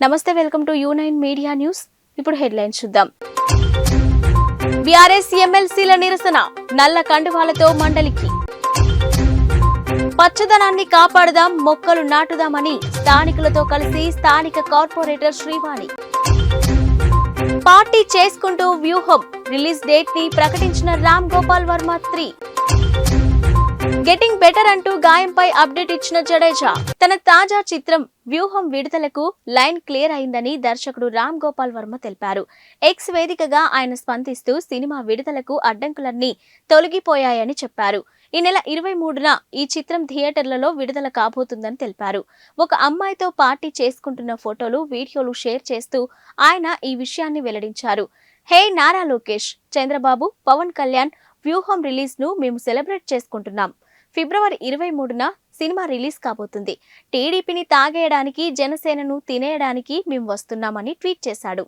నమస్తే welcome to U nine media news. ఇప్పుడు headlines చూద్దాం. బీఆర్ఎస్ ఎమ్మెల్సీల నిరసన నల్ల కండువాలతో మండలికి. పచ్చదనాన్ని కాపాడదాం మొక్కలు నాటుదామని స్థానికులతో కలిసి స్థానిక కార్పొరేటర్ శ్రీవాణి. పార్టీ చేసుకుంటూ వ్యూహం రిలీజ్ డేట్ని ప్రకటించిన Ram Gopal Varma three. Getting better అంటూ గాయంపై అప్డేట్ ఇచ్చిన జడేజా. తన తాజా చిత్రం వ్యూహం విడుదలకు లైన్ క్లియర్ అయిందని దర్శకుడు రామ్ గోపాల్ వర్మ తెలిపారు. ఎక్స్ వేదికగా ఆయన స్పందిస్తూ సినిమా విడుదలకు అడ్డంకులన్నీ తొలగిపోయాయని చెప్పారు. ఈ నెల ఇరవై మూడున ఈ చిత్రం థియేటర్లలో విడుదల కాబోతుందని తెలిపారు. ఒక అమ్మాయితో పార్టీ చేసుకుంటున్న ఫోటోలు వీడియోలు షేర్ చేస్తూ ఆయన ఈ విషయాన్ని వెల్లడించారు. హే నారా లోకేష్ చంద్రబాబు పవన్ కళ్యాణ్ వ్యూహం రిలీజ్ను మేము సెలబ్రేట్ చేసుకుంటున్నాం. ఫిబ్రవరి ఇరవై మూడున సినిమా రిలీజ్ కాబోతుంది. టీడీపీని తాగేయడానికి జనసేనను తినేయడానికి మేము వస్తున్నామని ట్వీట్ చేశాడు.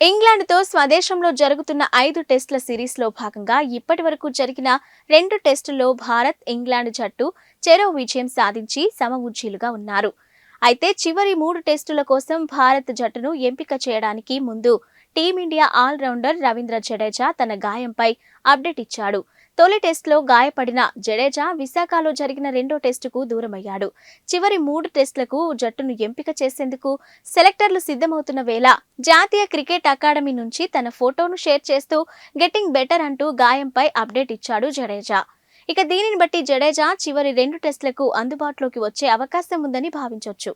ఇంగ్లాండ్తో స్వదేశంలో జరుగుతున్న ఐదు టెస్టుల సిరీస్లో భాగంగా ఇప్పటి వరకు జరిగిన రెండు టెస్టుల్లో భారత్ ఇంగ్లాండ్ జట్టు చెరో విజయం సాధించి సమవుజ్జీలుగా ఉన్నారు. అయితే చివరి మూడు టెస్టుల కోసం భారత్ జట్టును ఎంపిక చేయడానికి ముందు టీమిండియా ఆల్రౌండర్ రవీంద్ర జడేజా తన గాయంపై అప్డేట్ ఇచ్చాడు. తొలి టెస్టులో గాయపడిన జడేజా విశాఖలో జరిగిన రెండో టెస్టుకు దూరమయ్యాడు. చివరి మూడు టెస్టులకు జట్టును ఎంపిక చేసేందుకు సెలెక్టర్లు సిద్ధమవుతున్న వేళ జాతీయ క్రికెట్ అకాడమీ నుంచి తన ఫోటోను షేర్ చేస్తూ గెట్టింగ్ బెటర్ అంటూ గాయంపై అప్డేట్ ఇచ్చాడు జడేజా. ఇక దీనిని బట్టి జడేజా చివరి రెండు టెస్టులకు అందుబాటులోకి వచ్చే అవకాశం ఉందని భావించొచ్చు.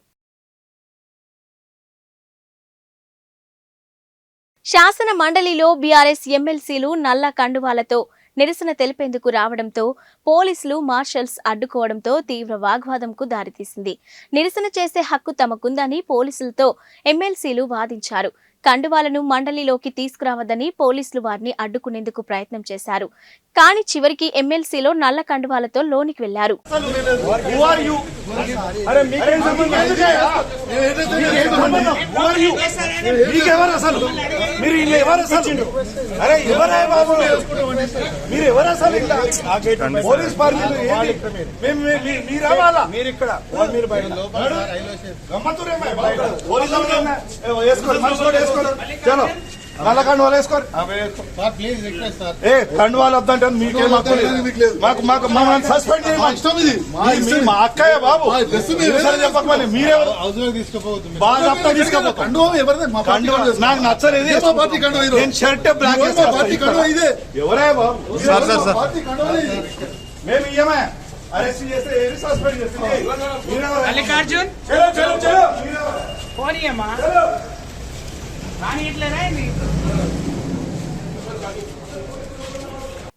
శాసన మండలిలో బీఆర్ఎస్ ఎమ్మెల్సీలు నల్ల కండువాలతో నిరసన తెలిపేందుకు రావడంతో పోలీసులు మార్షల్స్ అడ్డుకోవడంతో తీవ్ర వాగ్వాదంకు దారితీసింది. నిరసన చేసే హక్కు తమకుందని పోలీసులతో ఎమ్మెల్సీలు వాదించారు. కండువాలను మండలిలోకి తీసుకురావద్దని పోలీసులు వారిని అడ్డుకునేందుకు ప్రయత్నం చేశారు కానీ చివరికి ఎమ్మెల్సీలో నల్ల కండువాలతో లోనికి వెళ్ళారు మీరు వేసుకోండి. చలో. నల్ల కండువాలు వేసుకోండి. సార్ ప్లీజ్ రిక్వెస్ట్ సార్ ఏ కండువాలు వద్దంటే మీకేం. మీకు. మాకు మమ్మల్ని సస్పెండ్ మా అక్కయ్య బాబు. మీరు. బాగా నాకు నచ్చలేదు. నేను షర్ట్ బ్లాక్ ఎవరే బాబు? Sir sir sir. మేము ఇయ్యమే అరెస్ట్ చేస్తే సస్పెండ్ చేస్తే? మల్లికార్జున్? ఫోన్ చలో. రాని ఇట్లేనా ఏంది?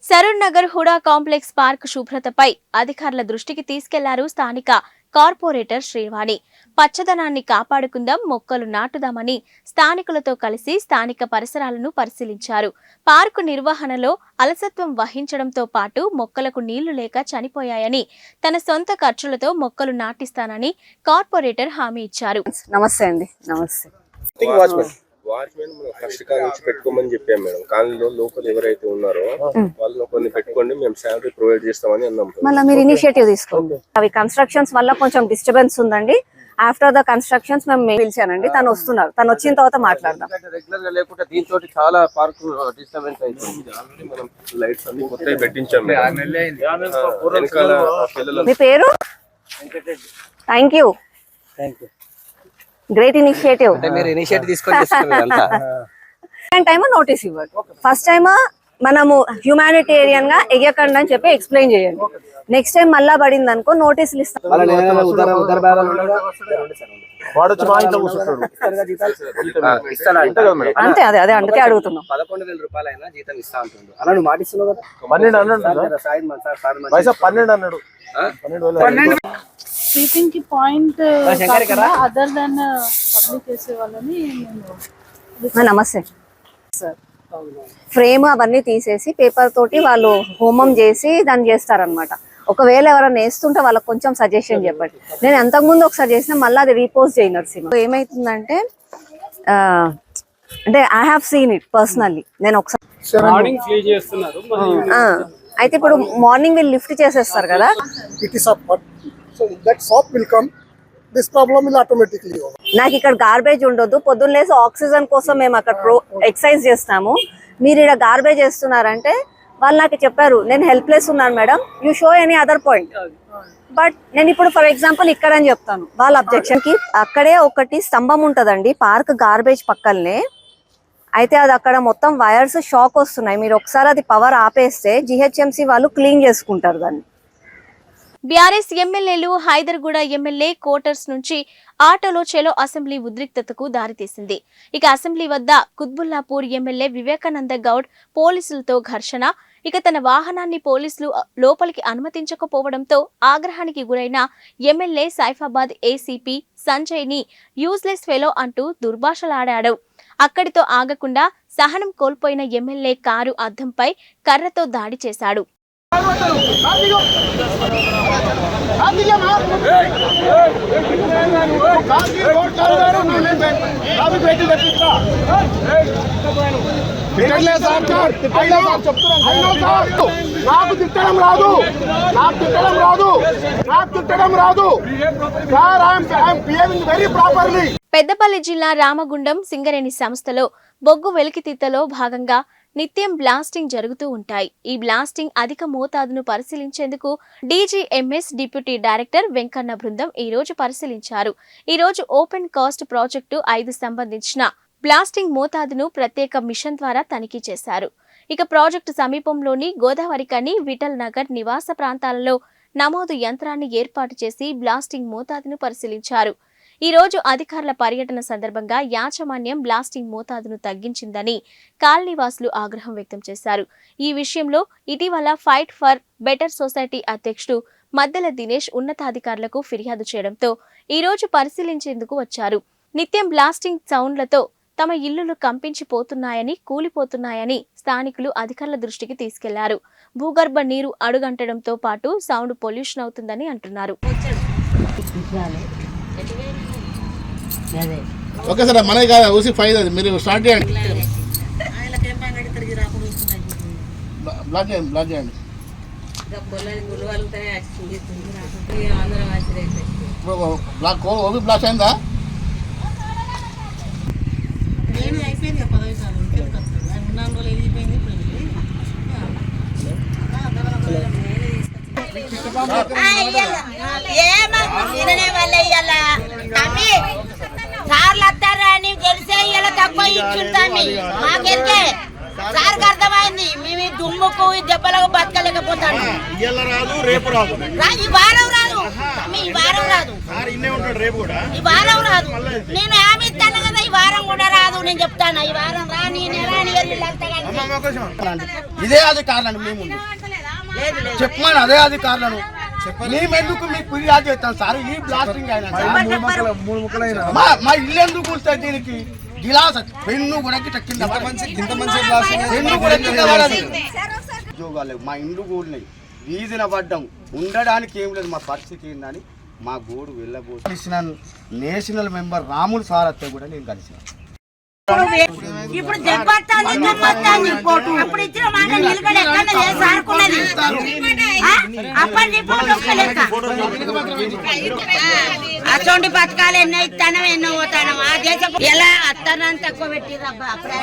సరూర్ నగర్ హుడా కాంప్లెక్స్ పార్క్ శుభ్రతపై అధికారుల దృష్టికి తీసుకెళ్ళారు స్థానిక కార్పొరేటర్ శ్రీవాణి. పచ్చదనాన్ని కాపాడుకుందాం మొక్కలు నాటుదామని స్థానికులతో కలిసి స్థానిక పరిసరాలను పరిశీలించారు. పార్కు నిర్వహణలో అలసత్వం వహించడంతో పాటు మొక్కలకు నీళ్ళు లేక చనిపోయాయని తన సొంత ఖర్చులతో మొక్కలు నాటిస్తానని కార్పొరేటర్ హామీ ఇచ్చారు. నమస్తే అండి నమస్తే. వాచ్మెన్ వాచ్మెన్ మనం ఫస్ట్ కాల్ నుంచి పెట్టుకోమని చెప్పాం మేడం. కాలనీలో లోకల్ ఎవరైతే ఉన్నారో వాళ్ళని కొన్ని పెట్టుకోండి మేము శాలరీ ప్రొవైడ్ చేస్తామని అన్నాం మళ్ళీ మీరు ఇనిషియేటివ్ తీసుకోండి. అవి కన్స్ట్రక్షన్స్ వల్ల కొంచెం డిస్టర్బెన్స్ ఉందండి. ఆఫ్టర్ ద కన్స్ట్రక్షన్స్ మేము పిలిచానండి. తను వస్తున్నారు. తను వచ్చిన తర్వాత మాట్లాడదాం. రెగ్యులర్గా లేకుంటే దీంతో చాలా పార్క్ డిస్టర్బెన్స్ అవుతుంది ఆల్రెడీ మనం లైట్స్ అన్ని కొత్తవి పెట్టించాం మీ పేరు? థ్యాంక్ యూ గ్రేట్ ఇనిషియేటివ్ మీరు ఇనిషియేటివ్ తీసుకొని టైమ్ నోటీస్ ఫస్ట్ టైమ్ మనము హ్యూమానిటేరియన్గా ఎగకండి అని చెప్పి ఎక్స్ప్లెయిన్ చేయండి. నెక్స్ట్ టైం మళ్ళా పడింది అనుకో నోటీసులు ఇస్తాం అంతే అదే అదే అందుకే అడుగుతున్నాం. పదకొండు వేల రూపాయలు అయినా జీతం ఇస్తా అంటుండు అలా నువ్వు మాటిస్తున్నావు కదా? పన్నెండు అన్నాడు సార్ కదా. జర సాయిద్ మన సార్ సార్ మంచి- పైసా పన్నెండు అన్నాడు. ఆ? పన్నెండు వేలు స్లీపింగ్కి పాయింట్? అదర్ దెన్ పబ్లిక్ చేసే వాళ్ళని మేము ఆ, నమస్తే. ఫ్రేమ్ అవన్నీ తీసేసి పేపర్ తోటి వాళ్ళు హోమం చేసి దాన్ని చేస్తారనమాట ఒకవేళ ఎవరైనా వేస్తుంటే వాళ్ళకి కొంచెం సజెషన్ చెప్పండి. నేను అంతకుముందు ఒకసారి చేసిన మళ్ళీ అది రీపోజ్ చేయను నరసింహ ఏమైతుందంటే అంటే I have seen it personally నేను ఒకసారి మార్నింగ్ క్లీన్ చేస్తున్నారు ఆ, అయితే ఇప్పుడు మార్నింగ్ వీళ్ళు లిఫ్ట్ చేసేస్తారు కదా. It is soap will come. This problem will automatically over. నాకు ఇక్కడ గార్బేజ్ ఉండొద్దు. పొద్దున్న లేసి ఆక్సిజన్ కోసం మేము అక్కడ ప్రో ఎక్సర్సైజ్ చేస్తాము. మీరు ఇక్కడ గార్బేజ్ చేస్తున్నారంటే వాళ్ళు నాకు చెప్పారు నేను హెల్ప్లెస్ ఉన్నాను madam. You show any other point but నేను ఇప్పుడు ఫర్ ఎగ్జాంపుల్ ఇక్కడ అని చెప్తాను. వాళ్ళ అబ్జెక్షన్కి అక్కడే ఒకటి స్తంభం ఉంటదండి. పార్క్ గార్బేజ్ పక్కనే అయితే అది అక్కడ మొత్తం వైర్స్ షాక్ వస్తున్నాయి. మీరు ఒకసారి అది పవర్ ఆపేస్తే జిహెచ్ఎంసి వాళ్ళు క్లీన్ చేసుకుంటారు దాన్ని. బీఆర్ఎస్ ఎమ్మెల్యేలు హైదర్గూడ ఎమ్మెల్యే కోటర్స్ నుంచి ఆటోలో చెలో అసెంబ్లీ ఉద్రిక్తతకు దారితీసింది. ఇక అసెంబ్లీ వద్ద కుత్బుల్లాపూర్ ఎమ్మెల్యే వివేకానంద గౌడ్ పోలీసులతో ఘర్షణ. ఇక తన వాహనాన్ని పోలీసులు లోపలికి అనుమతించకపోవడంతో ఆగ్రహానికి గురైన ఎమ్మెల్యే సైఫాబాద్ ఏసీపీ సంజయ్ని యూజ్లెస్ ఫెలో అంటూ దుర్భాషలాడాడు. అక్కడితో ఆగకుండా సహనం కోల్పోయిన ఎమ్మెల్యే కారు అద్దంపై కర్రతో దాడి చేశాడు. నాకు తిట్టడం రాదు నాకు తిట్టడం రాదు నాకు తిట్టడం రాదు sir I'm behaving very properly Peddapalli జిల్లా రామగుండం సింగరేణి సంస్థలో బొగ్గు వెలికితీతలో భాగంగా నిత్యం బ్లాస్టింగ్ జరుగుతూ ఉంటాయి. ఈ బ్లాస్టింగ్ అధిక మోతాదును పరిశీలించేందుకు డీజీఎంఎస్ డిప్యూటీ డైరెక్టర్ వెంకన్న బృందం ఈ రోజు పరిశీలించారు. ఈ రోజు ఓపెన్ కాస్ట్ ప్రాజెక్టు ఐదు సంబంధించిన బ్లాస్టింగ్ మోతాదును ప్రత్యేక మిషన్ ద్వారా తనిఖీ చేశారు. ఇక ప్రాజెక్టు సమీపంలోని గోదావరికని విఠల్ నగర్ నివాస ప్రాంతాలలో నమోదు యంత్రాన్ని ఏర్పాటు చేసి బ్లాస్టింగ్ మోతాదును పరిశీలించారు. ఈ రోజు అధికారుల పర్యటన సందర్భంగా యాజమాన్యం బ్లాస్టింగ్ మోతాదును తగ్గించిందని కాలనీవాసులు ఆగ్రహం వ్యక్తం చేశారు. ఈ విషయంలో ఇటీవల ఫైట్ ఫర్ బెటర్ సొసైటీ అధ్యక్షుడు మద్దెల దినేష్ ఉన్నతాధికారులకు ఫిర్యాదు చేయడంతో ఈ రోజు పరిశీలించేందుకు వచ్చారు. నిత్యం బ్లాస్టింగ్ సౌండ్లతో తమ ఇల్లులు కంపించిపోతున్నాయని కూలిపోతున్నాయని స్థానికులు అధికారుల దృష్టికి తీసుకెళ్ళారు. భూగర్భ నీరు అడుగంటడంతో పాటు సౌండ్ పొల్యూషన్ అవుతుందని అంటున్నారు. ఓకే సార్ మనకి కాదు ఊసి ఫైవ్ అది మీరు స్టార్ట్ చేయండి బ్లాక్ చేయండి బ్లాక్ చేయండి బ్లాక్ ఓబీ బ్లాక్ అయిందా నేను అయిపోయింది కదా పదవి కాలం ఇంకెందుకు వస్తుంది ఆయన ఉన్న రోజులు వెళ్ళిపోయింది ఇప్పుడు వెళ్ళిపోయింది. సార్లు వస్తారా అని తెలిసే ఇలా తక్కువ ఇచ్చుంటామి మాకెందుకే సార్కి అర్థమైంది మేము దుమ్ముకు ఈ దెబ్బలకు బతకలేకపోతాను రాదు రేపు రాదు ఈ వారం రాదు ఈ వారం రాదు రేపు ఈ వారం రాదు నేను హామీ ఇస్తాను కదా ఈ వారం కూడా రాదు నేను చెప్తాను ఈ వారం రా నీ నెల నీ మేము చెప్పమని అదే అధికారులను. మేము ఎందుకు మీకు ఫిర్యాదు చేస్తాం సార్? ఈ బ్లాస్టింగ్ అయినా సార్. మూడు ముక్కలైనా? మా మా ఇల్లు ఎందుకు కూలుతాయి దీనికి? గిలాస్ పెన్ను కూడా కింద పడదు. పెన్ను కూడా కింద. ఉద్యోగాలు లేవు. మా ఇండ్లు కూలినాయి. వీధిన పడ్డం. ఉండడానికి ఏం లేదు. మా పరిస్థితి ఏందని మా గోడు వెళ్ళబోతున్నాను నేషనల్ మెంబర్ రాములు సార్ అత్తే కూడా నేను కలిసిన. ఇప్పుడు దెబ్బ వస్తుంది దుమ్ము అప్పుడు ఇచ్చిన మాట నిలబడి ఎక్కడ సారుకున్నది. ఆ? అప్పటి ఇప్పుడు నొక్కలేక అటువంటి పథకాలు ఎన్నో ఇస్తానో ఎన్నో పోతానో. ఆ దేశం ఎలా అత్తనం తక్కువ పెట్టిరబ్బా అప్పుడే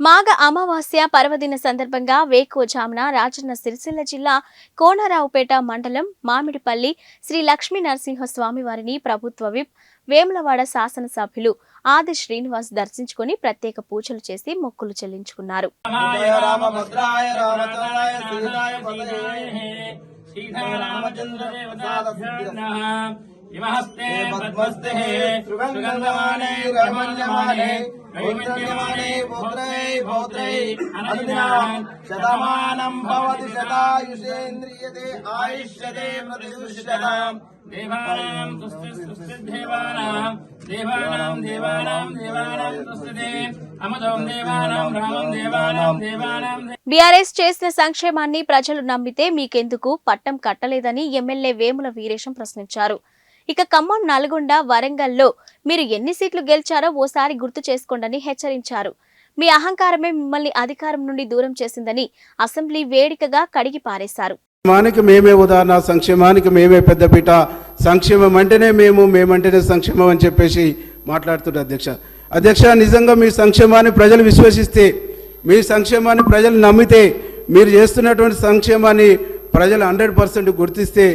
మాఘ అమావాస్య పర్వదిన సందర్భంగా వేకోజామున రాజన్న సిరిసిల్ల జిల్లా కోనరావుపేట మండలం మామిడిపల్లి శ్రీ లక్ష్మీ నరసింహస్వామి వారిని ప్రభుత్వ విప్ వేములవాడ శాసనసభ్యులు ఆది శ్రీనివాస్ దర్శించుకుని ప్రత్యేక పూజలు చేసి మొక్కులు చెల్లించుకున్నారు. ఇమహస్తే పద్మస్తే సుగంధమానే రమణ్యమానే వైవిధ్యమానే భౌత్రై భౌత్రై అనదినాం శతమానం భవతి శతాయుషేంద్రియతే ఆయుష్యతే ప్రతిదుష్యతాం దేవానాం స్తుస్తి స్తుస్తి దేవానాం దేవానాం దేవానాం దేవానాం అమదం దేవానాం రామం దేవానాం దేవానాం బీఆర్ఎస్ చేసిన సంక్షేమాన్ని ప్రజలు నమ్మితే మీకెందుకు? పట్టం కట్టలేదని ఎమ్మెల్యే వేముల వీరేశం ప్రశ్నించారు. ఇక ఖమ్మం నల్గొండ వరంగల్లో మీరు ఎన్ని సీట్లు గెలిచారో ఓసారి గుర్తు చేసుకోండని హెచ్చరించారు. మీ అహంకారమే మిమ్మల్ని అధికారం నుండి దూరం చేసిందని అసెంబ్లీ వేడికగా కడిగి పారేశారు. సంక్షేమానికి మేమే ఉదాహరణ సంక్షేమానికి మేమే పెద్దపీట. సంక్షేమం అంటేనే మేము మేమంటేనే సంక్షేమం అని చెప్పేసి మాట్లాడుతున్నారు అధ్యక్ష. అధ్యక్ష నిజంగా మీ సంక్షేమాన్ని ప్రజలు విశ్వసిస్తే మీ సంక్షేమాన్ని ప్రజలు నమ్మితే మీరు చేస్తున్నటువంటి సంక్షేమాన్ని ప్రజలు హండ్రెడ్ పర్సెంట్ గుర్తిస్తే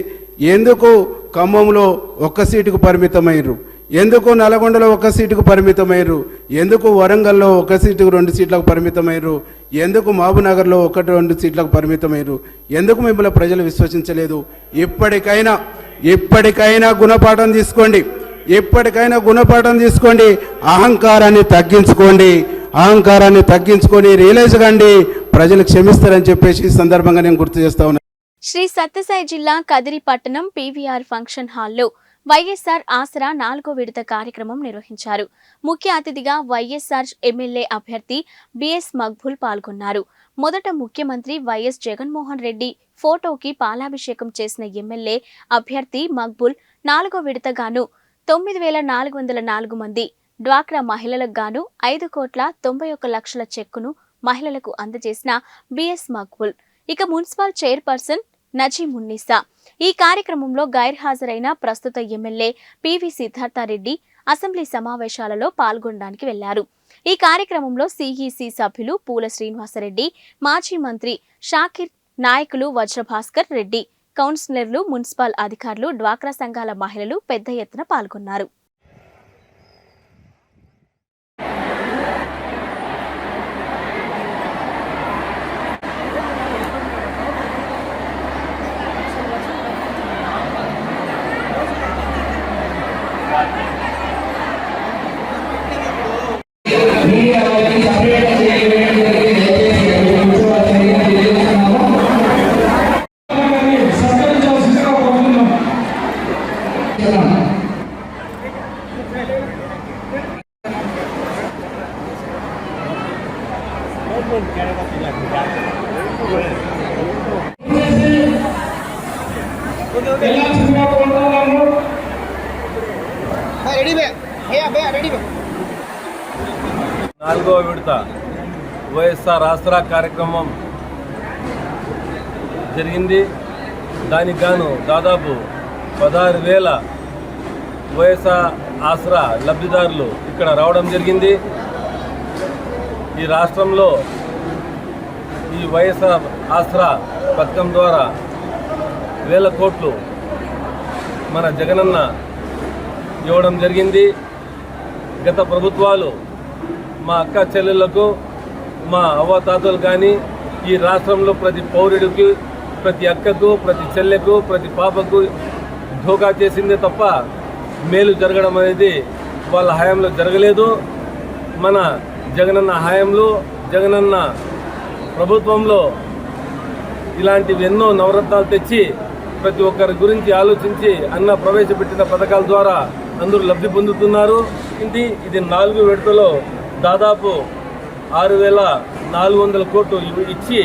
ఎందుకు ఖమ్మంలో ఒక్క సీటుకు పరిమితమయ్యారు? ఎందుకు నల్గొండలో ఒక సీటుకు పరిమితమయ్యారు? ఎందుకు వరంగల్లో ఒక సీటుకు రెండు సీట్లకు పరిమితమయ్యారు? ఎందుకు మహబూబ్నగర్లో ఒకటి రెండు సీట్లకు పరిమితమయ్యారు? ఎందుకు మిమ్మల్ని ప్రజలు విశ్వసించలేదు? ఇప్పటికైనా ఇప్పటికైనా గుణపాఠం తీసుకోండి. ఇప్పటికైనా గుణపాఠం తీసుకోండి. అహంకారాన్ని తగ్గించుకోండి. అహంకారాన్ని తగ్గించుకొని రియలైజ్ కండి. ప్రజలు క్షమిస్తారని చెప్పేసి ఈ సందర్భంగా నేను గుర్తు చేస్తా ఉన్నాను శ్రీ సత్యసాయి జిల్లా కదిరి పట్టణం పీవీఆర్ ఫంక్షన్ హాల్లో వైఎస్ఆర్ ఆసరా నాలుగో విడత కార్యక్రమం నిర్వహించారు. ముఖ్య అతిథిగా వైఎస్ఆర్ ఎమ్మెల్యే అభ్యర్థి బిఎస్ మక్బుల్ పాల్గొన్నారు. మొదట ముఖ్యమంత్రి వైఎస్ జగన్మోహన్ రెడ్డి ఫోటోకి పాలాభిషేకం చేసిన ఎమ్మెల్యే అభ్యర్థి మక్బుల్ నాలుగో విడతగాను తొమ్మిది వేల నాలుగు వందల నాలుగు మంది డ్వాక్రా మహిళలకు గాను ఐదు కోట్ల తొంభై ఒక్క లక్షల చెక్కును మహిళలకు అందజేసిన బిఎస్ మక్బుల్. ఇక మున్సిపల్ చైర్పర్సన్ నజీమున్నీసా ఈ కార్యక్రమంలో గైర్హాజరైన ప్రస్తుత ఎమ్మెల్యే పివి సిద్ధార్థారెడ్డి అసెంబ్లీ సమావేశాలలో పాల్గొనడానికి వెళ్ళారు. ఈ కార్యక్రమంలో సిఈసి సభ్యులు పూల శ్రీనివాసరెడ్డి మాజీ మంత్రి షాకిర్ నాయకులు వజ్రభాస్కర్ రెడ్డి కౌన్సిలర్లు మున్సిపల్ అధికారులు డ్వాక్రా సంఘాల మహిళలు పెద్ద ఎత్తున పాల్గొన్నారు. Mira, దసరా కార్యక్రమం జరిగింది. దానికి గాను దాదాపు పదహారు వేల వైఎస్ఆర్ ఆసరా లబ్ధిదారులు ఇక్కడ రావడం జరిగింది. ఈ రాష్ట్రంలో ఈ వైఎస్ఆర్ ఆసరా పథకం ద్వారా వేల కోట్లు మన జగనన్న ఇవ్వడం జరిగింది. గత ప్రభుత్వాలు మా అక్క చెల్లెళ్ళకు మా అవ్వతాతలు కానీ ఈ రాష్ట్రంలో ప్రతి పౌరుడికి ప్రతి అక్కకు ప్రతి చెల్లెకు ప్రతి పాపకు ధోకా చేసిందే తప్ప మేలు జరగడం అనేది వాళ్ళ హయాంలో జరగలేదు. మన జగనన్న హయాంలో జగనన్న ప్రభుత్వంలో ఇలాంటివి ఎన్నో నవరత్నాలు తెచ్చి ప్రతి ఒక్కరి గురించి ఆలోచించి అన్న ప్రవేశపెట్టిన పథకాల ద్వారా అందరూ లబ్ధి పొందుతున్నారు. ఇది ఇది నాలుగు విడతలో దాదాపు ఆరు వేల నాలుగు వందల కోట్లు ఇచ్చి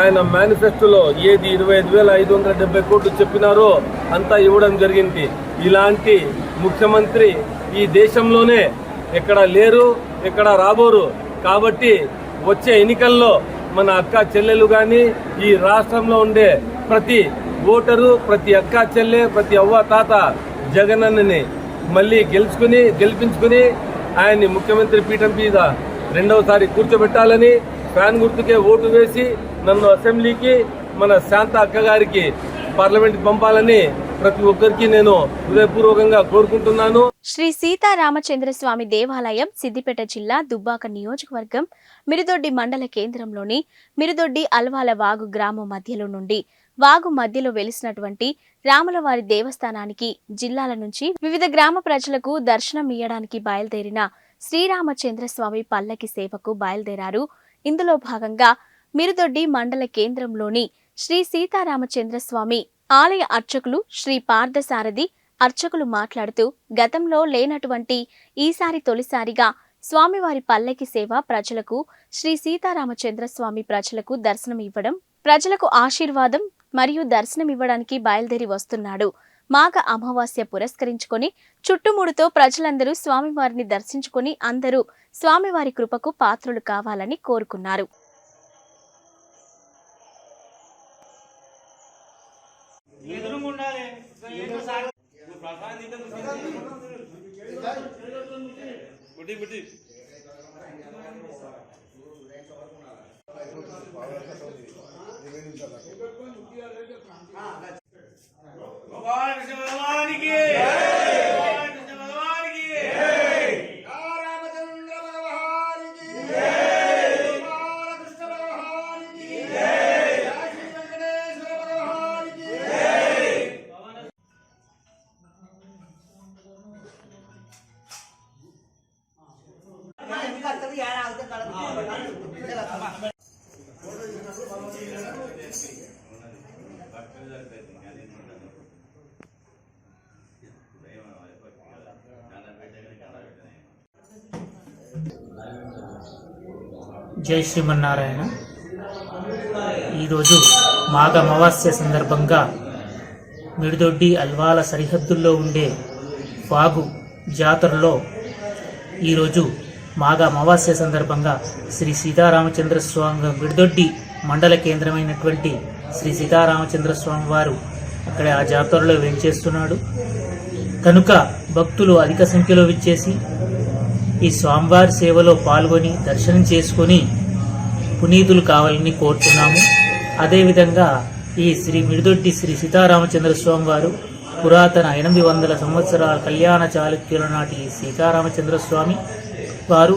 ఆయన మేనిఫెస్టోలో ఏది ఇరవై ఐదు వేల ఐదు వందల డెబ్బై కోట్లు చెప్పినారో అంతా ఇవ్వడం జరిగింది. ఇలాంటి ముఖ్యమంత్రి ఈ దేశంలోనే ఎక్కడ లేరు ఎక్కడ రాబోరు. కాబట్టి వచ్చే ఎన్నికల్లో మన అక్క చెల్లెలు కానీ ఈ రాష్ట్రంలో ఉండే ప్రతి ఓటరు ప్రతి అక్క చెల్లె ప్రతి అవ్వ తాత జగనన్నని మళ్ళీ గెలుచుకుని గెలిపించుకుని ఆయన్ని ముఖ్యమంత్రి పీఠం మీద రెండవసారి కూర్చోబెట్టాలని ఫ్యాన్ గుర్తుకే ఓటు వేసి నన్ను అసెంబ్లీకి మన శాంత అక్కగారికి పార్లమెంట్కి పంపాలని ప్రతి ఒక్కరికి నేను హృదయపూర్వకంగా కోరుకుంటున్నాను. శ్రీ సీతారామచంద్ర స్వామి దేవాలయం సిద్దిపేట జిల్లా దుబ్బాక నియోజకవర్గం మిరుదొడ్డి మండల కేంద్రంలోని మిరుదొడ్డి అల్వాల వాగు గ్రామం మధ్యలో నుండి వాగు మధ్యలో వెలిసినటువంటి రాములవారి దేవస్థానానికి జిల్లాల నుంచి వివిధ గ్రామ ప్రజలకు దర్శనం ఇయ్యడానికి బయలుదేరిన శ్రీరామచంద్రస్వామి పల్లకి సేవకు బయలుదేరారు. ఇందులో భాగంగా మిరుదొడ్డి మండల కేంద్రంలోని శ్రీ సీతారామచంద్రస్వామి ఆలయ అర్చకులు శ్రీ పార్థసారథి అర్చకులు మాట్లాడుతూ గతంలో లేనటువంటి ఈసారి తొలిసారిగా స్వామివారి పల్లకి సేవ ప్రజలకు శ్రీ సీతారామచంద్రస్వామి ప్రజలకు దర్శనం ఇవ్వడం ప్రజలకు ఆశీర్వాదం మరియు దర్శనం ఇవ్వడానికి బయలుదేరి వస్తున్నాడు. మాఘ అమావాస్య పురస్కరించుకొని చుట్టుముడుతో ప్రజలందరూ స్వామివారిని దర్శించుకుని అందరూ స్వామివారి కృపకు పాత్రులు కావాలని కోరుకున్నారు. భగవాన్ శివనానికి జై శ్రీమన్నారాయణ. ఈరోజు మాఘ అమావాస్య సందర్భంగా మిడిదొడ్డి అల్వాల సరిహద్దుల్లో ఉండే వాగు జాతరలో ఈరోజు మాఘ అమావాస్య సందర్భంగా శ్రీ సీతారామచంద్ర స్వామి మిడిదొడ్డి మండల కేంద్రమైనటువంటి శ్రీ సీతారామచంద్ర స్వామి వారు అక్కడ ఆ జాతరలో వెంచేస్తున్నాడు. కనుక భక్తులు అధిక సంఖ్యలో విచ్చేసి ఈ స్వామివారి సేవలో పాల్గొని దర్శనం చేసుకొని పునీతులు కావాలని కోరుతున్నాము. అదేవిధంగా ఈ శ్రీ మిడిదొడ్డి శ్రీ సీతారామచంద్ర స్వామి వారు పురాతన ఎనిమిది వందల సంవత్సరాల కళ్యాణ చాళుక్యుల నాటి సీతారామచంద్ర స్వామి వారు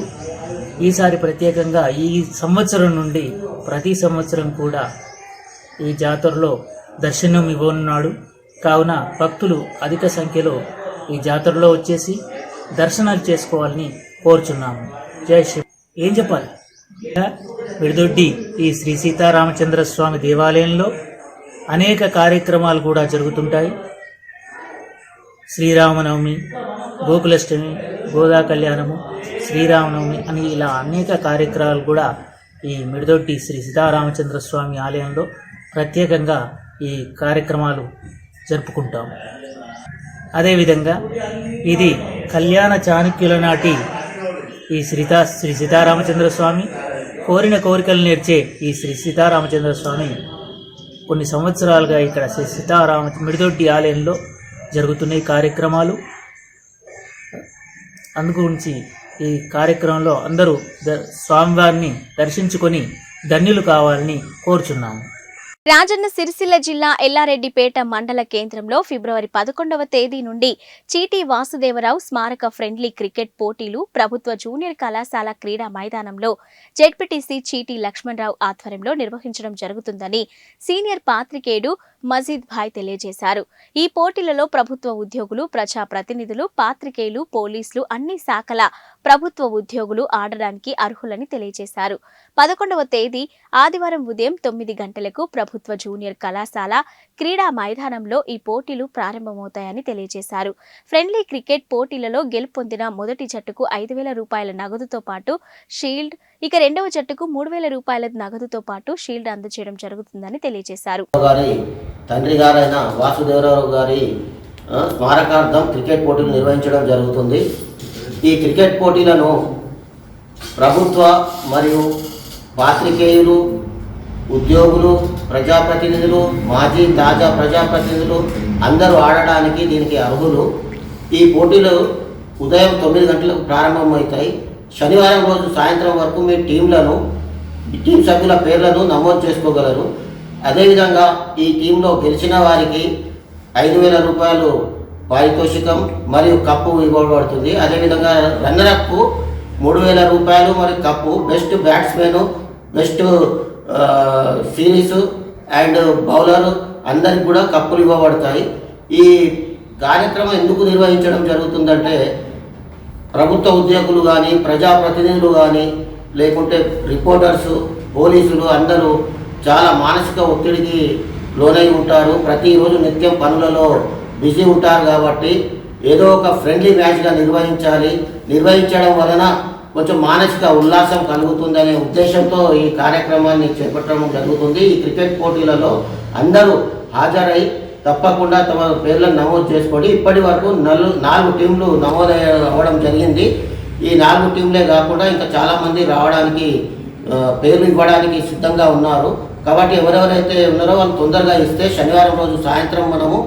ఈసారి ప్రత్యేకంగా ఈ సంవత్సరం నుండి ప్రతి సంవత్సరం కూడా ఈ జాతరలో దర్శనం ఇవ్వనున్నాడు. కావున భక్తులు అధిక సంఖ్యలో ఈ జాతరలో వచ్చేసి దర్శనాలు చేసుకోవాలని కోరుచున్నాము. జై శ్రీ ఏం చెప్పాలి? విడిదొడ్డి ఈ శ్రీ సీతారామచంద్ర స్వామి దేవాలయంలో అనేక కార్యక్రమాలు కూడా జరుగుతుంటాయి. శ్రీరామనవమి గోకులష్టమి గోదా కళ్యాణము శ్రీరామనవమి అని ఇలా అనేక కార్యక్రమాలు కూడా ఈ మిడిదొడ్డి శ్రీ సీతారామచంద్ర స్వామి ఆలయంలో ప్రత్యేకంగా ఈ కార్యక్రమాలు జరుపుకుంటాం అదేవిధంగా ఇది కళ్యాణ చాణక్యుల నాటి ఈ శ్రీతా శ్రీ సీతారామచంద్ర స్వామి కోరిన కోరికలు నేర్చే ఈ శ్రీ సీతారామచంద్ర స్వామి కొన్ని సంవత్సరాలుగా ఇక్కడ శ్రీ సీతారామ మిడిదొడ్డి ఆలయంలో జరుగుతున్న ఈ కార్యక్రమాలు. అందుగురించి ఈ కార్యక్రమంలో అందరూ ద స్వామివారిని దర్శించుకొని ధన్యులు కావాలని కోరుచున్నాము. రాజన్న సిరిసిల్ల జిల్లా ఎల్లారెడ్డిపేట మండల కేంద్రంలో ఫిబ్రవరి పదకొండవ తేదీ నుండి చీటీ వాసుదేవరావు స్మారక ఫ్రెండ్లీ క్రికెట్ పోటీలు ప్రభుత్వ జూనియర్ కళాశాల క్రీడా మైదానంలో జెడ్పీటీసీ చీటీ లక్ష్మణరావు ఆధ్వర్యంలో నిర్వహించడం జరుగుతుందని సీనియర్ పాత్రికేయుడు మజీద్ భాయ్ తెలియజేశారు. ఈ పోటీలలో ప్రభుత్వ ఉద్యోగులు ప్రజా ప్రతినిధులు పాత్రికేయులు పోలీసులు అన్ని శాఖల ప్రభుత్వ ఉద్యోగులు ఆడడానికి అర్హులని తెలియజేశారు. పదకొండవ తేదీ ఆదివారం ఉదయం తొమ్మిది గంటలకు ప్రభుత్వ జూనియర్ కళాశాల క్రీడా మైదానంలో ఈ పోటీలు ప్రారంభమవుతాయని తెలియజేశారు. ఫ్రెండ్లీ క్రికెట్ పోటీలలో గెలుపొందిన మొదటి జట్టుకు ఐదు వేల రూపాయల నగదుతో పాటు షీల్డ్ ఇక రెండవ జట్టుకు మూడు వేల రూపాయల నగదుతో పాటు షీల్డ్ అందజేయడం జరుగుతుందని తెలియజేశారు. తండ్రి గారైన వాసుదేవరావు గారి స్మారకార్థం క్రికెట్ పోటీలు నిర్వహించడం జరుగుతుంది. ఈ క్రికెట్ పోటీలను ప్రభుత్వ మరియు పాత్రికేయులు ఉద్యోగులు ప్రజాప్రతినిధులు మాజీ తాజా ప్రజాప్రతినిధులు అందరూ ఆడడానికి దీనికి అర్హులు. ఈ పోటీలు ఉదయం తొమ్మిది గంటలకు ప్రారంభమవుతాయి. శనివారం రోజు సాయంత్రం వరకు మీ టీంలను టీం సభ్యుల పేర్లను నమోదు చేసుకోగలరు. అదేవిధంగా ఈ టీంలో గెలిచిన వారికి ఐదు వేల రూపాయలు పారితోషికం మరియు కప్పు ఇవ్వబడుతుంది. అదేవిధంగా రన్నరప్కు మూడు వేల రూపాయలు మరియు cup best batsmen best series and bowler అందరికి కూడా కప్పులు ఇవ్వబడతాయి. ఈ కార్యక్రమం ఎందుకు నిర్వహించడం జరుగుతుందంటే ప్రభుత్వ ఉద్యోగులు కానీ ప్రజాప్రతినిధులు కానీ లేకుంటే రిపోర్టర్స్ పోలీసులు అందరూ చాలా మానసిక ఒత్తిడికి లోనై ఉంటారు. ప్రతిరోజు నిత్యం పనులలో బిజీ ఉంటారు కాబట్టి ఏదో ఒక ఫ్రెండ్లీ మ్యాచ్గా నిర్వహించాలి. నిర్వహించడం వలన కొంచెం మానసిక ఉల్లాసం కలుగుతుందనే ఉద్దేశంతో ఈ కార్యక్రమాన్ని చేపట్టడం జరుగుతుంది. ఈ క్రికెట్ పోటీలలో అందరూ హాజరై తప్పకుండా తమ పేర్లను నమోదు చేసుకోండి ఇప్పటి వరకు నలు నాలుగు టీంలు నమోదు అవ్వడం జరిగింది. ఈ నాలుగు టీంలే కాకుండా ఇంకా చాలామంది రావడానికి పేర్లు ఇవ్వడానికి సిద్ధంగా ఉన్నారు. కాబట్టి ఎవరెవరైతే ఉన్నారో వాళ్ళు తొందరగా ఇస్తే శనివారం రోజు సాయంత్రం మనము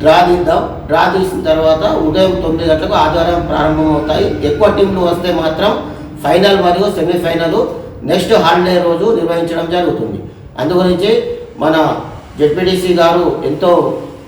డ్రా తీద్దాం. డ్రా తీసిన తర్వాత ఉదయం తొమ్మిది గంటలకు ఆదివారం ప్రారంభం అవుతాయి ఎక్కువ టీంలు వస్తే మాత్రం ఫైనల్ మరియు సెమీఫైనల్ నెక్స్ట్ హాలిడే రోజు నిర్వహించడం జరుగుతుంది. అందుగురించి మన జెడ్పీటీసీ గారు ఎంతో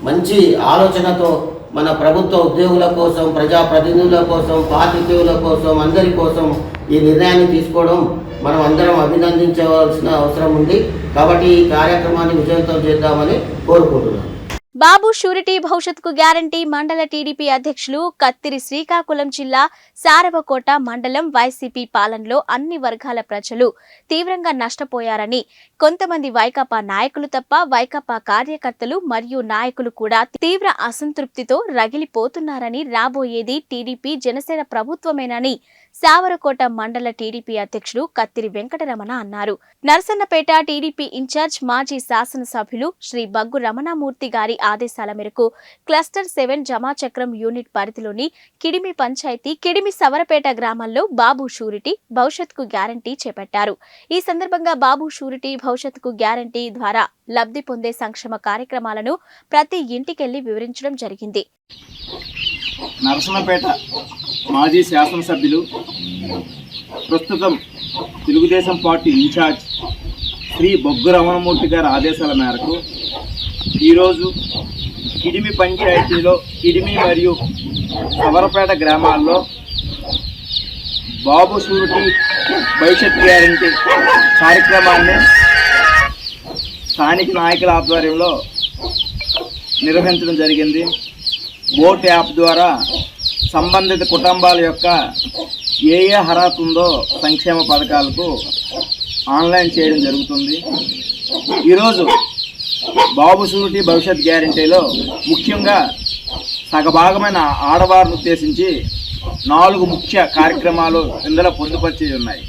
మంచి ఆలోచనతో మన ప్రభుత్వ ఉద్యోగుల కోసం ప్రజాప్రతినిధుల కోసం పాతిథ్యుల కోసం అందరి కోసం ఈ నిర్ణయాన్ని తీసుకోవడం మనం అందరం అభినందించవలసిన అవసరం ఉంది. కాబట్టి ఈ కార్యక్రమాన్ని విజయవంతం చేద్దామని కోరుకుంటున్నాను. బాబు షూరిటీ భవిష్యత్కు గ్యారంటీ మండల టీడీపీ అధ్యక్షులు కత్తిరి శ్రీకాకుళం జిల్లా సారవకోట మండలం వైసీపీ పాలనలో అన్ని వర్గాల ప్రజలు తీవ్రంగా నష్టపోయారని కొంతమంది వైకాపా నాయకులు తప్ప వైకాపా కార్యకర్తలు మరియు నాయకులు కూడా తీవ్ర అసంతృప్తితో రగిలిపోతున్నారని రాబోయేది టీడీపీ జనసేన ప్రభుత్వమేనని సావరకోట మండల టీడీపీ అధ్యక్షులు కత్తిరి వెంకటరమణ అన్నారు. నరసన్నపేట టీడీపీ ఇన్ఛార్జ్ మాజీ శాసనసభ్యులు శ్రీ బగ్గు రమణమూర్తి గారి ఆదేశాల మేరకు క్లస్టర్ సెవెన్ జమాచక్రం యూనిట్ పరిధిలోని కిడిమి పంచాయతీ కిడిమి సవరపేట గ్రామాల్లో బాబు షూరిటీ భవిష్యత్కు గ్యారంటీ చేపట్టారు. ఈ సందర్భంగా బాబు షూరిటీ భవిష్యత్తుకు గ్యారంటీ ద్వారా లబ్ధి పొందే సంక్షేమ కార్యక్రమాలను ప్రతి ఇంటికెళ్ళి వివరించడం జరిగింది. నరసన్నపేట మాజీ శాసనసభ్యులు ప్రస్తుతం తెలుగుదేశం పార్టీ ఇన్ఛార్జ్ శ్రీ బొగ్గు రమణమూర్తి గారి ఆదేశాల మేరకు ఈరోజు కిడిమి పంచాయతీలో కిడిమి మరియు సవరపేట గ్రామాల్లో బాబు షూరిటీ భవిష్యత్ గ్యారంటీ కార్యక్రమాన్ని స్థానిక నాయకుల ఆధ్వర్యంలో నిర్వహించడం జరిగింది. ఓట్ యాప్ ద్వారా సంబంధిత కుటుంబాల యొక్క ఏ ఏ అర్హత ఉందో సంక్షేమ పథకాలకు ఆన్లైన్ చేయడం జరుగుతుంది. ఈరోజు బాబు సూరిటీ భవిష్యత్ గ్యారంటీలో ముఖ్యంగా సగభాగమైన ఆడవారిని ఉద్దేశించి నాలుగు ముఖ్య కార్యక్రమాలు ఇందులో పొందుపరిచి ఉన్నాయి.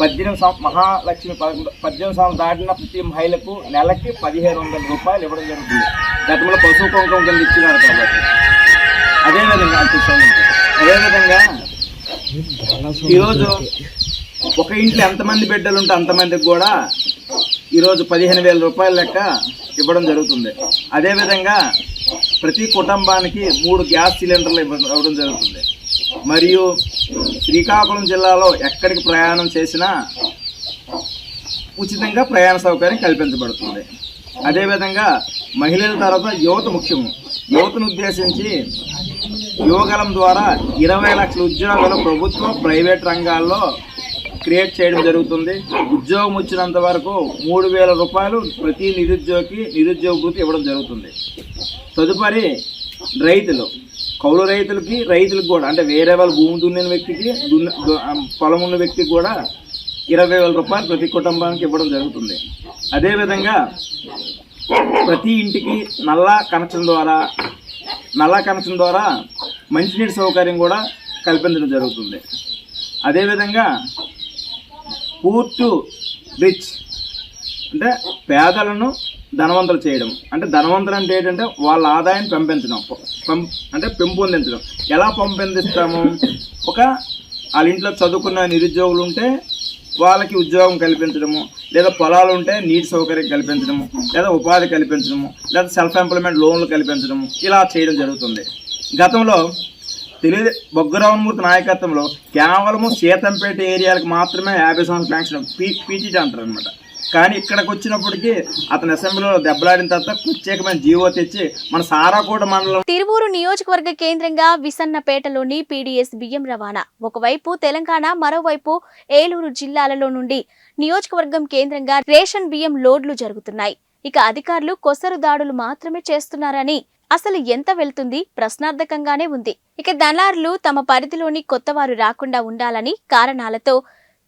పద్దెనిమిది సం మహాలక్ష్మి పద్దెనిమిది సంవత్సరం దాటిన ప్రతి మహిళకు నెలకి పదిహేను వందల రూపాయలు ఇవ్వడం జరుగుతుంది. గతంలో పశువు కుంకుమ కింద ఇచ్చినారు కాబట్టి. అదేవిధంగా అదేవిధంగా ఈరోజు ఒక ఇంట్లో ఎంతమంది బిడ్డలు ఉంటే అంతమందికి కూడా ఈరోజు పదిహేను వేల రూపాయల లెక్క ఇవ్వడం జరుగుతుంది. అదేవిధంగా ప్రతి కుటుంబానికి మూడు గ్యాస్ సిలిండర్లు ఇవ్వ- ఇవ్వడం జరుగుతుంది. మరియు శ్రీకాకుళం జిల్లాలో ఎక్కడికి ప్రయాణం చేసినా ఉచితంగా ప్రయాణ సౌకర్యం కల్పించబడుతుంది. అదేవిధంగా మహిళల తర్వాత యువత ముఖ్యము. యువతను ఉద్దేశించి యువగలం ద్వారా ఇరవై లక్షల ఉద్యోగాలు ప్రభుత్వం ప్రైవేట్ రంగాల్లో క్రియేట్ చేయడం జరుగుతుంది. ఉద్యోగం వచ్చినంత వరకు మూడు వేల రూపాయలు ప్రతి నిరుద్యోగికి నిరుద్యోగ ఇవ్వడం జరుగుతుంది. తదుపరి రైతులు. కౌలు రైతులకి రైతులకు కూడా అంటే వేరే వాళ్ళ భూమి దున్నిన వ్యక్తికి దున్న పొలం ఉన్న వ్యక్తికి కూడా ఇరవై వేల రూపాయలు ప్రతి కుటుంబానికి ఇవ్వడం జరుగుతుంది. అదేవిధంగా ప్రతి ఇంటికి నల్లా కనెక్షన్ ద్వారా నల్లా కనెక్షన్ ద్వారా మంచినీటి సౌకర్యం కూడా కల్పించడం జరుగుతుంది. అదేవిధంగా పూర్టు రిచ్ అంటే పేదలను ధనవంతులు చేయడం. అంటే ధనవంతులు అంటే ఏంటంటే వాళ్ళ ఆదాయం పెంపించడం అంటే పెంపొందించడం. ఎలా పెంపొందిస్తాము? ఒక వాళ్ళ ఇంట్లో చదువుకున్న నిరుద్యోగులు ఉంటే వాళ్ళకి ఉద్యోగం కల్పించడము లేదా పొలాలు ఉంటే నీటి సౌకర్యం కల్పించడము లేదా ఉపాధి కల్పించడము లేదా సెల్ఫ్ ఎంప్లాయ్మెంట్ లోన్లు కల్పించడము ఇలా చేయడం జరుగుతుంది. గతంలో తెలియదు బొగ్గరామమూర్తి నాయకత్వంలో కేవలము సీతంపేట ఏరియాలకు మాత్రమే యాభై సంవత్సరాల పెన్షన్ పీ పీటీటీ అంటారు అనమాట కానీ ఇక్కడికి వచ్చినప్పటికీ అతని అసెంబ్లీలో దెబ్బలాడిన తర్వాత ప్రత్యేకమైన జీవో తెచ్చి మన సారాకోట మండలం తిరువూరు నియోజకవర్గ కేంద్రంగా విసన్నపేటలోని పీడీఎస్ బియ్యం రవాణా. ఒకవైపు తెలంగాణ మరోవైపు ఏలూరు జిల్లాలలో నుండి నియోజకవర్గం కేంద్రంగా రేషన్ బియ్యం లోడ్లు జరుగుతున్నాయి. ఇక అధికారులు కొసరు దాడులు మాత్రమే చేస్తున్నారని అసలు ఎంత వెళ్తుంది? ప్రశ్నార్థకంగానే ఉంది. ఇక దళారులు తమ పరిధిలోని కొత్తవారు రాకుండా ఉండాలని కారణాలతో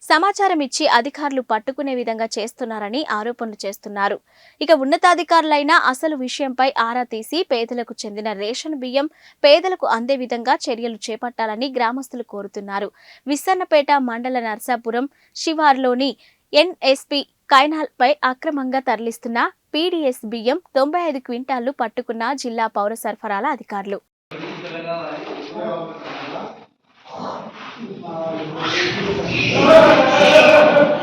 సమాచారం ఇచ్చి అధికారులు పట్టుకునే విధంగా చేస్తున్నారని ఆరోపణలు చేస్తున్నారు. ఇక ఉన్నతాధికారులైన అసలు విషయంపై ఆరా తీసి పేదలకు చెందిన రేషన్ బియ్యం పేదలకు అందే విధంగా చర్యలు చేపట్టాలని గ్రామస్తులు కోరుతున్నారు. విస్సన్నపేట మండల నర్సాపురం శివార్లోని ఎన్ఎస్పి కైనాల్పై అక్రమంగా తరలిస్తున్న పీడీఎస్ బియ్యం తొంభై ఐదు క్వింటాళ్ళు పట్టుకున్న జిల్లా పౌర సరఫరాల అధికారులు. Thank you.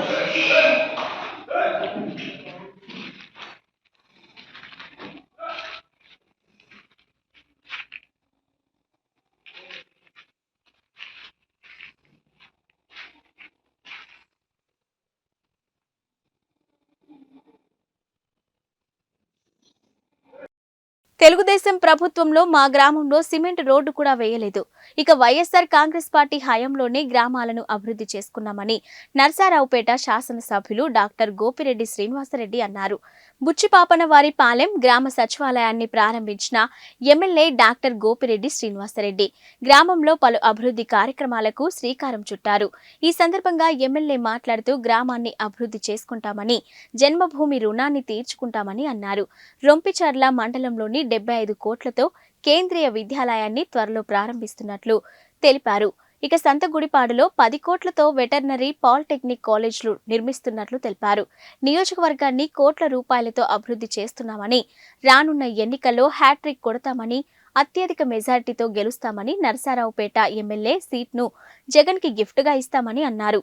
తెలుగుదేశం ప్రభుత్వంలో మా గ్రామంలో సిమెంట్ రోడ్డు కూడా వేయలేదు. ఇక వైఎస్ఆర్ కాంగ్రెస్ పార్టీ హయాంలోనే గ్రామాలను అభివృద్ధి చేసుకున్నామని నర్సారావుపేట శాసనసభ్యులు డాక్టర్ గోపిరెడ్డి శ్రీనివాసరెడ్డి అన్నారు. బుచ్చిపాపన వారి పాలెం గ్రామ సచివాలయాన్ని ప్రారంభించిన ఎమ్మెల్యే డాక్టర్ గోపిరెడ్డి శ్రీనివాసరెడ్డి గ్రామంలో పలు అభివృద్ధి కార్యక్రమాలకు శ్రీకారం చుట్టారు. ఈ సందర్భంగా ఎమ్మెల్యే మాట్లాడుతూ గ్రామాన్ని అభివృద్ధి చేసుకుంటామని జన్మభూమి రుణాన్ని తీర్చుకుంటామని అన్నారు. రొంపిచర్ల మండలంలోని డెబ్బై ఐదు కోట్లతో కేంద్రీయ విద్యాలయాన్ని త్వరలో ప్రారంభిస్తున్నట్లు తెలిపారు. ఇక సంతగుడిపాడులో పది కోట్లతో వెటర్నరీ పాలిటెక్నిక్ కాలేజీలు నిర్మిస్తున్నట్లు తెలిపారు. నియోజకవర్గాన్ని కోట్ల రూపాయలతో అభివృద్ధి చేస్తున్నామని రానున్న ఎన్నికల్లో హ్యాట్రిక్ కొడతామని అత్యధిక మెజార్టీతో గెలుస్తామని నరసారావుపేట ఎమ్మెల్యే సీట్ను జగన్కి గిఫ్ట్గా ఇస్తామని అన్నారు.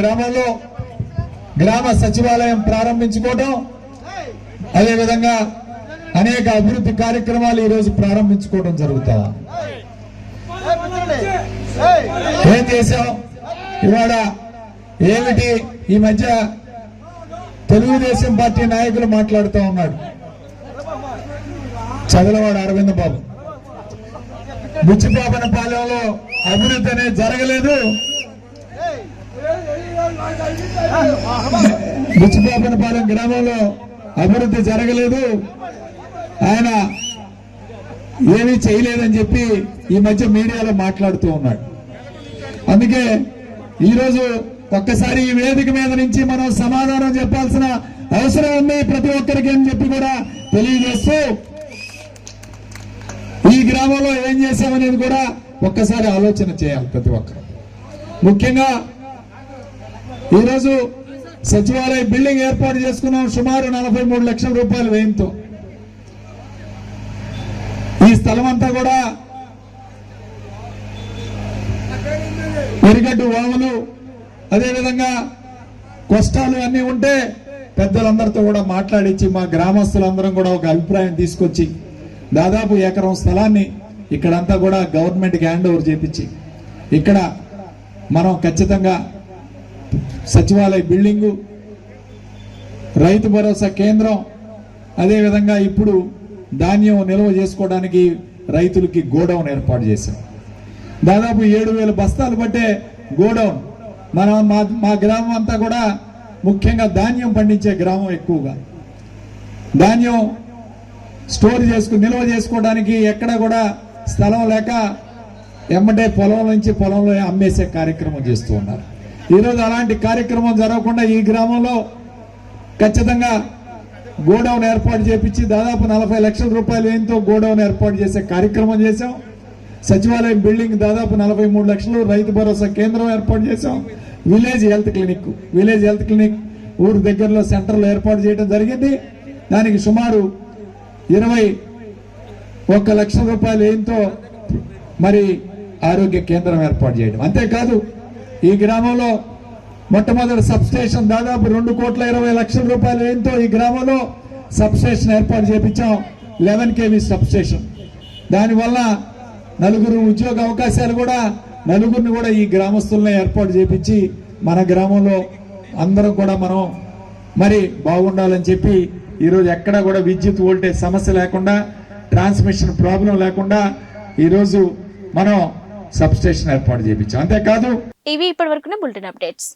గ్రామంలో గ్రామ సచివాలయం ప్రారంభించుకోవడం అదేవిధంగా అనేక అభివృద్ధి కార్యక్రమాలు ఈరోజు ప్రారంభించుకోవడం జరుగుతా. ఏం చేశాం? ఇవాళ ఏమిటి? ఈ మధ్య తెలుగుదేశం పార్టీ నాయకులు మాట్లాడుతూ ఉన్నాడు. చదలవాడు అరవింద్ బాబు. బుచ్చిపాపన పాలెంలో అభివృద్ధి అనేది జరగలేదు. బుచ్చిపాపన పాలెం గ్రామంలో అభివృద్ధి జరగలేదు. ఆయన ఏమీ చేయలేదని చెప్పి ఈ మధ్య మీడియాలో మాట్లాడుతూ ఉన్నాడు. అందుకే ఈరోజు ఒక్కసారి ఈ వేదిక మీద నుంచి మనం సమాధానం చెప్పాల్సిన అవసరం ఉంది ప్రతి ఒక్కరికి అని చెప్పి కూడా తెలియజేస్తూ ఈ గ్రామంలో ఏం చేశామనేది కూడా ఒక్కసారి ఆలోచన చేయాలి ప్రతి ఒక్కరు. ముఖ్యంగా ఈరోజు సచివాలయ బిల్డింగ్ ఏర్పాటు చేసుకున్నాం సుమారు నలభై మూడు లక్షల రూపాయల వ్యయంతో. ఈ స్థలం అంతా కూడా ఎరిగడ్డు వాములు అదేవిధంగా కష్టాలు అన్నీ ఉంటే పెద్దలందరితో కూడా మాట్లాడించి మా గ్రామస్తులందరం కూడా ఒక అభిప్రాయం తీసుకొచ్చి దాదాపు ఎకరం స్థలాన్ని ఇక్కడంతా కూడా గవర్నమెంట్కి హ్యాండ్ ఓవర్ చేపించి ఇక్కడ మనం ఖచ్చితంగా సచివాలయ బిల్డింగు రైతు భరోసా కేంద్రం అదేవిధంగా ఇప్పుడు ధాన్యం నిల్వ చేసుకోవడానికి రైతులకి గోడౌన్ ఏర్పాటు చేశాం. దాదాపు ఏడు వేల బస్తాలు పట్టే గోడౌన్. మనం మా మా గ్రామం అంతా కూడా ముఖ్యంగా ధాన్యం పండించే గ్రామం ఎక్కువగా. ధాన్యం స్టోర్ చేసుకుని నిల్వ చేసుకోవడానికి ఎక్కడ కూడా స్థలం లేక ఎమ్మటే పొలం నుంచి పొలంలో అమ్మేసే కార్యక్రమం చేస్తూ ఉన్నారు. ఈరోజు అలాంటి కార్యక్రమం జరగకుండా ఈ గ్రామంలో ఖచ్చితంగా గోడౌన్ ఏర్పాటు చేపించి దాదాపు నలభై లక్షల రూపాయలు ఏంతో గోడౌన్ ఏర్పాటు చేసే కార్యక్రమం చేశాం. సచివాలయం బిల్డింగ్ దాదాపు నలభై మూడు లక్షలు రైతు భరోసా కేంద్రం ఏర్పాటు చేశాం. Village health clinic village health clinic ఊరు దగ్గరలో సెంటర్లో ఏర్పాటు చేయడం జరిగింది. దానికి సుమారు ఇరవై ఒక్క లక్షల రూపాయలు ఏంతో మరి ఆరోగ్య కేంద్రం ఏర్పాటు చేయడం. అంతేకాదు ఈ గ్రామంలో మొట్టమొదటి సబ్స్టేషన్ దాదాపు రెండు కోట్ల ఇరవై లక్షల రూపాయలు ఏంతో ఈ గ్రామంలో సబ్స్టేషన్ ఏర్పాటు చేపించాం. Eleven KV substation. దానివల్ల నలుగురు ఉద్యోగ అవకాశాలు కూడా నలుగురిని కూడా ఈ గ్రామస్తులనే ఏర్పాటు చేపించి మన గ్రామంలో అందరం కూడా మనం మరి బాగుండాలని చెప్పి ఈరోజు ఎక్కడ కూడా విద్యుత్ వోల్టేజ్ సమస్య లేకుండా ట్రాన్స్మిషన్ ప్రాబ్లం లేకుండా ఈరోజు మనం సబ్స్టేషన్ ఏర్పాటు చేయించాం. అంతేకాదు ఇవి ఇప్పటి వరకు బులెటిన్ అప్డేట్స్.